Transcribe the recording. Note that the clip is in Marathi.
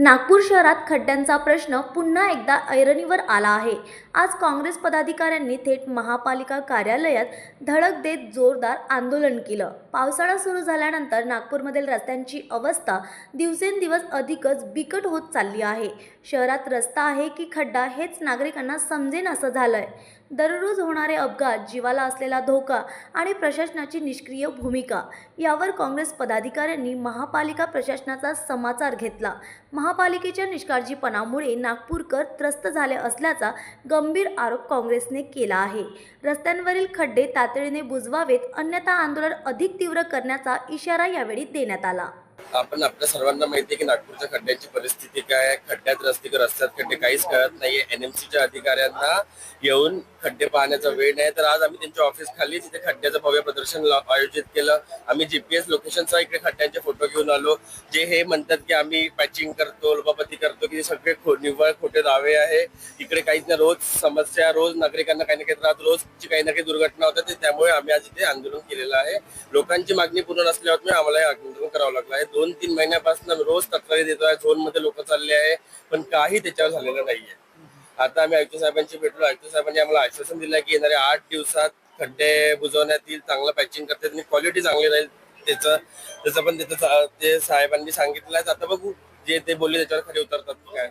नागपूर शहरात खड्ड्यांचा प्रश्न पुन्हा एकदा ऐरणीवर आला आहे. आज काँग्रेस पदाधिकाऱ्यांनी थेट महापालिका कार्यालयात धडक देत जोरदार आंदोलन केलं. पावसाळा सुरू झाल्यानंतर नागपूरमधील रस्त्यांची अवस्था दिवसेंदिवस अधिकच बिकट होत चालली आहे. शहरात रस्ता आहे की खड्डा हेच नागरिकांना समजेन असं झालंय. दररोज होणारे अपघात जीवाला असलेला धोका आणि प्रशासनाची निष्क्रिय भूमिका यावर काँग्रेस पदाधिकाऱ्यांनी महापालिका प्रशासनाचा समाचार घेतला. महा महापालिकेच्या निष्काळजीपणामुळे नागपूरकर त्रस्त झाले असल्याचा गंभीर आरोप काँग्रेसने केला आहे. रस्त्यांवरील खड्डे तातडीने बुजवावेत अन्यथा आंदोलन अधिक तीव्र करण्याचा इशारा यावेळी देण्यात आला. आपण आपल्या सर्वांना माहिती आहे की नागपूरच्या खड्ड्यांची परिस्थिती काय आहे? खड्ड्यात रस्ते की रस्त्यात खड्डे काहीच कळत नाहीये. एनएमसीच्या अधिकाऱ्यांना येऊन खड्डे पाहण्याचा वेळ नाही. तर आज आम्ही त्यांच्या ऑफिस खाली तिथे खड्ड्याचं भव्य प्रदर्शन आयोजित केलं. आम्ही जीपीएस लोकेशनचा इकडे खड्ड्यांचे फोटो घेऊन आलो. जे हे म्हणतात की आम्ही पॅचिंग करतो लोपापती करतो की सगळे खो- निव्वळ खोटे दावे आहे. इकडे काहीच ना रोज समस्या रोज नागरिकांना काही ना काही त्रास रोजची काही ना काही दुर्घटना होतात. ते त्यामुळे आम्ही आज इथे आंदोलन केलेलं आहे. लोकांची मागणी पूर्ण नसल्यावर आम्हाला हे आंदोलन करावं लागलं आहे. दोन तीन महिन्यापासून रोज तक्रारी देतो आहे झोनमध्ये लोक चालले आहे पण काही त्याच्यावर झालेलं नाहीये. आता आम्ही आयुक्त साहेबांशी भेटलो आयुक्त साहेबांनी आम्हाला आश्वासन दिलं की येणाऱ्या आठ दिवसात खड्डे बुजवण्यात येईल चांगलं पॅचिंग करतात आणि क्वालिटी चांगली राहील त्याचं. त्याचं पण त्याचं ते साहेबांनी सांगितलं आहे. आता बघू जे ते बोलले त्याच्यावर खरे उतरतात काय.